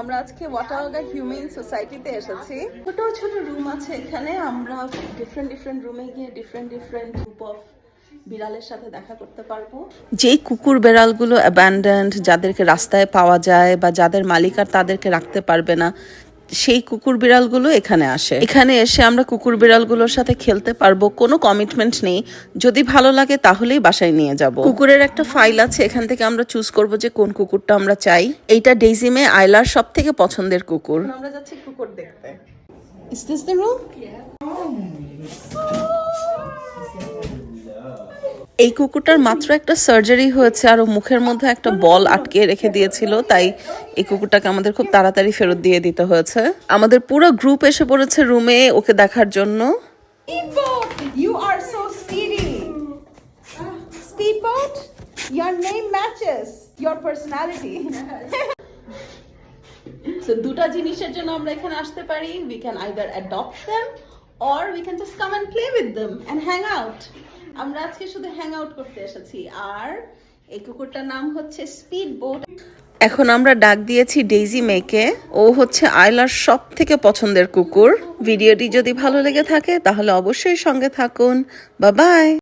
আমরা আজকে ওয়াটাওয়াগা হিউম্যান সোসাইটিতে এসেছি। ছোট ছোট রুম আছে এখানে। আমরা ডিফারেন্ট ডিফারেন্ট রুমে গিয়ে ডিফারেন্ট ডিফারেন্ট গ্রুপ অফ বিড়ালের সাথে দেখা করতে পারব। যেই কুকুর বেড়ালগুলো অ্যাবান্ডেন্ড যাদেরকে রাস্তায় পাওয়া যায় বা যাদের মালিক আর তাদেরকে রাখতে পারবে না সেই কুকুর বিড়ালগুলো এখানে আসে। এখানে এসে আমরা কুকুর বিড়ালগুলোর সাথে খেলতে পারব কোনো কমিটমেন্ট নেই। যদি ভালো লাগে তাহলেই বাসায় নিয়ে যাব। কুকুরের একটা ফাইল আছে এখান থেকে আমরা চুজ করব যে কোন কুকুরটা আমরা চাই। এইটা ডেইজিমে আইলার সব থেকে পছন্দের কুকুর। আমরা যাচ্ছি কুকুর দেখতে। ইজ দিস দ্য রুম এই কুকুরটার মাত্র একটা সার্জারি হয়েছে আর মুখের মধ্যে একটা বল আটকে রেখে দিয়েছিল তাই এই কুকুরটাকে আমাদের খুব তাড়াতাড়ি ফেরত দিয়ে দিতে হয়েছে। আমাদের পুরো গ্রুপ এসে পড়েছে রুমে ওকে দেখার জন্য। দুটা জিনিসের জন্য আমরা এখানে আসতে পারি। We can adopt them or we can just come and play with hang out আমরা আজকে শুধু হ্যাং আউট করতে এসেছি। আর এই কুকুরটার নাম হচ্ছে স্পিড বোট এখন আমরা ডাক দিয়েছি ডেইজি মেকে ও হচ্ছে আয়লার সব থেকে পছন্দের কুকুর। ভিডিওটি যদি ভালো লেগে থাকে, তাহলে অবশ্যই সঙ্গে থাকুন। বা বাই